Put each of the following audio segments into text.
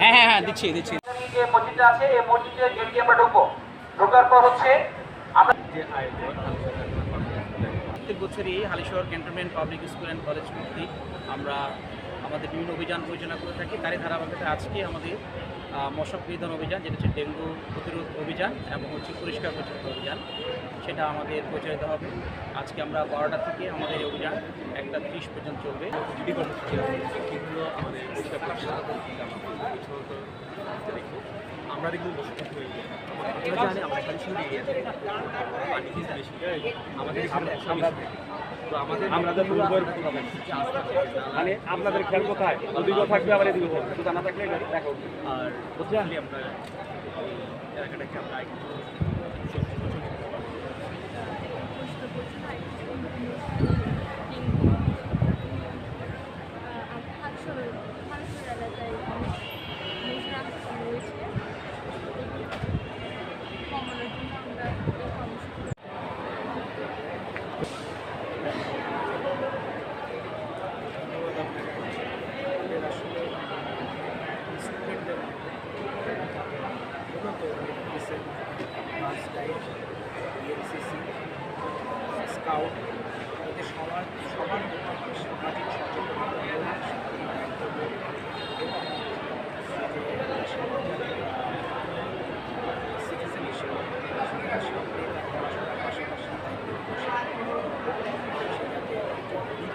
হ্যাঁ হ্যাঁ হ্যাঁ দিচ্ছি দিচ্ছি যে মসজিদটা আছে এই মসজিদের গেট দিয়ে আমরা ঢুকবো। ঢোকার পর হচ্ছে আমরা প্রত্যেক বছরই Halishahar cantonment public school and college কর্তৃক আমরা আমাদের বিভিন্ন অভিযান পরিচালনা করে থাকি। তারই ধারাবাহিকতা আজকে আমাদের মশক নিধন অভিযান যেটা হচ্ছে ডেঙ্গু প্রতিরোধ অভিযান এবং হচ্ছে পরিষ্কার পরিচ্ছন্ন অভিযান সেটা আমাদের পরিচালিত হবে। আজকে আমরা বারোটা থেকে আমাদের অভিযান একটা ত্রিশ পর্যন্ত চলবে। আমাদের পরিষ্কার পরিচ্ছন্ন আমরা দেখব বসবাস করি আমরা জানি আমরা পানি বেশি আমাদের আমরা তো আমাদের আমাদের মানে আপনাদের খেয়াল কোথায়? ওদিকেও থাকবে আবার এদিকেও থাকবে। শুধু জানা থাকলে দেখো আর বুঝলেন? আমরা এলাকাটাকে আমরা fiscal.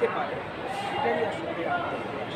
দিতে পারে এটাই আসলে আমাদের প্রয়াস।